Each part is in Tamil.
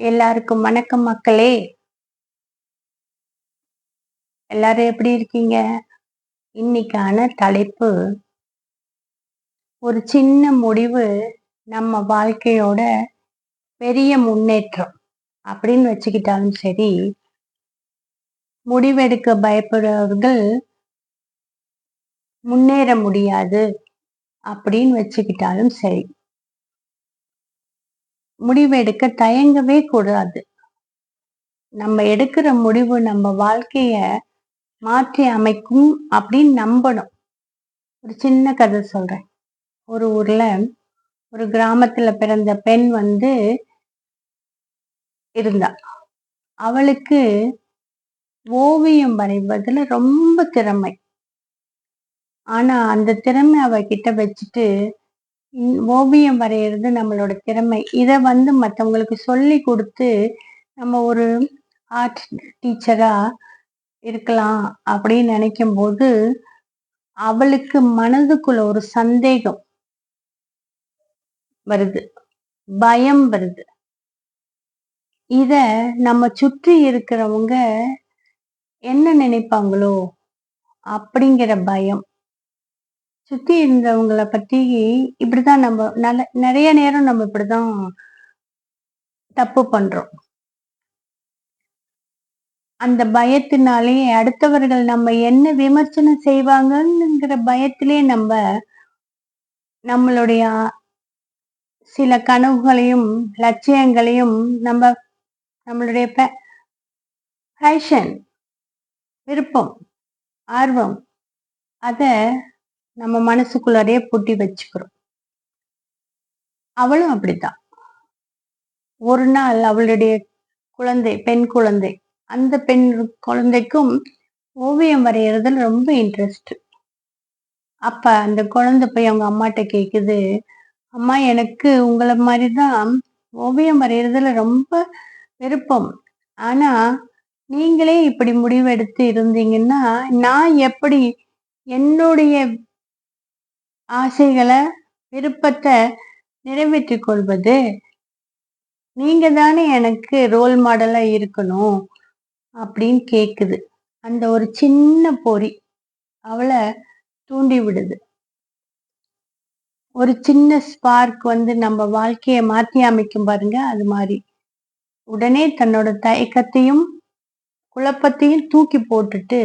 எல்லாருக்கும் வணக்கம் மக்களே. எல்லாரும் எப்படி இருக்கீங்க? இன்னைக்கான தலைப்பு ஒரு சின்ன முடிவு நம்ம வாழ்க்கையோட பெரிய முன்னேற்றம் அப்படின்னு வச்சுக்கிட்டாலும் சரி முடிவெடுக்க பயப்படுறவர்கள் முன்னேற முடியாது அப்படின்னு வச்சுக்கிட்டாலும் சரி. முடிவு எடுக்க தயங்கவே கூடாது. நம்ம எடுக்கிற முடிவு நம்ம வாழ்க்கைய மாற்றி அமைக்கும் அப்படின்னு நம்பணும். ஒரு சின்ன கதை சொல்றேன். ஒரு ஊர்ல ஒரு கிராமத்துல பிறந்த பெண் வந்து இருந்தா. அவளுக்கு ஓவியம் வரைவதுல ரொம்ப திறமை. ஆனா அந்த திறமை அவகிட்ட வச்சுட்டு ஓவியம் வரைகிறது நம்மளோட திறமை. இதை வந்து மற்றவங்களுக்கு சொல்லி கொடுத்து நம்ம ஒரு ஆர்ட் டீச்சராக இருக்கலாம் அப்படின்னு நினைக்கும் போது அவளுக்கு மனதுக்குள்ள ஒரு சந்தேகம் வருது. பயம் வருது. இத நம்ம சுற்றி இருக்கிறவங்க என்ன நினைப்பாங்களோ அப்படிங்கிற பயம். சுத்தி இருந்தவங்கள பத்தி இப்படிதான் நம்ம நல்ல நிறைய நேரம் நம்ம இப்படிதான் தப்பு பண்றோம். அந்த பயத்தினாலே அடுத்தவர்கள் நம்ம என்ன விமர்சனம் செய்வாங்கங்கிற பயத்திலே நம்ம நம்மளுடைய சில கனவுகளையும் லட்சியங்களையும் நம்ம நம்மளுடைய ஃபேஷன் விருப்பம் ஆர்வம் அதை நம்ம மனசுக்குள்ளாரே பூட்டி வச்சுக்கிறோம். அவளும் அப்படித்தான். ஒரு நாள் அவளுடைய குழந்தை பெண் குழந்தை. அந்த பெண் குழந்தைக்கும் ஓவியம் வரைகிறதுல ரொம்ப இன்ட்ரெஸ்ட் அப்ப அந்த குழந்தை போய் அவங்க அம்மாட்ட கேக்குது அம்மா எனக்கு உங்களை மாதிரிதான் ஓவியம் வரைகிறதுல ரொம்ப விருப்பம். ஆனா நீங்களே இப்படி முடிவெடுத்து இருந்தீங்கன்னா நான் எப்படி என்னுடைய ஆசைகளை விருப்பத்தை நிறைவேற்றி கொள்வது. நீங்க தானே எனக்கு ரோல் மாடலா இருக்கணும் அப்படின்னு கேக்குது. அந்த ஒரு சின்ன பொறி அவளை தூண்டி விடுது. ஒரு சின்ன ஸ்பார்க் வந்து நம்ம வாழ்க்கையை மாற்றி அமைக்கும் பாருங்க அது மாதிரி. உடனே தன்னோட தயக்கத்தையும் குழப்பத்தையும் தூக்கி போட்டுட்டு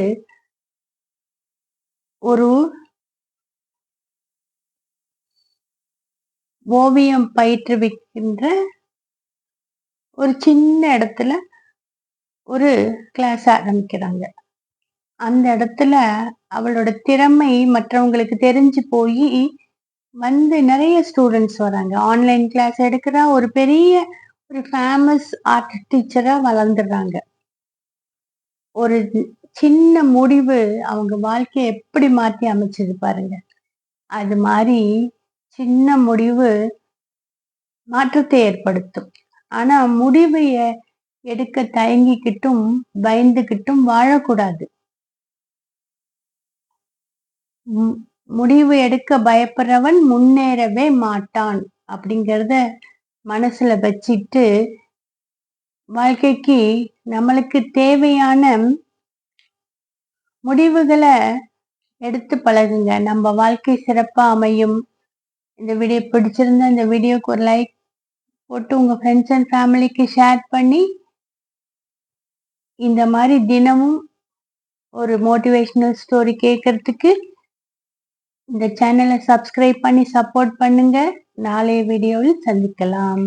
ஒரு ஓவியம் பயிற்றுவிக்கின்ற ஒரு சின்ன இடத்துல ஒரு கிளாஸ் ஆரம்பிக்கிறாங்க. அந்த இடத்துல அவளோட திறமை மற்றவங்களுக்கு தெரிஞ்சு போய் வந்து நிறைய ஸ்டூடெண்ட்ஸ் வராங்க. ஆன்லைன் கிளாஸ் எடுக்கிறா ஒரு பெரிய ஒரு ஃபேமஸ் ஆர்ட் டீச்சராக வளர்ந்துடுறாங்க. ஒரு சின்ன முடிவு அவங்க வாழ்க்கையை எப்படி மாற்றி அமைச்சது பாருங்க அது மாதிரி சின்ன முடிவு மாற்றத்தை ஏற்படுத்தும். ஆனா முடிவைய எடுக்க தயங்கிக்கிட்டும் பயந்துகிட்டும் வாழக்கூடாது. முடிவு எடுக்க பயப்படுறவன் முன்னேறவே மாட்டான் அப்படிங்கிறத மனசுல வச்சுட்டு வாழ்க்கைக்கு நம்மளுக்கு தேவையான முடிவுகளை எடுத்து பழகுங்க. நம்ம வாழ்க்கை சிறப்பா அமையும். இந்த வீடியோ பிடிச்சிருந்தா இந்த வீடியோக்கு ஒரு லைக் போட்டு உங்கள் ஃப்ரெண்ட்ஸ் அண்ட் ஃபேமிலிக்கு ஷேர் பண்ணி இந்த மாதிரி தினமும் ஒரு மோட்டிவேஷ்னல் ஸ்டோரி கேட்கறதுக்கு இந்த சேனலை சப்ஸ்கிரைப் பண்ணி சப்போர்ட் பண்ணுங்க. நாளைய வீடியோவில் சந்திக்கலாம்.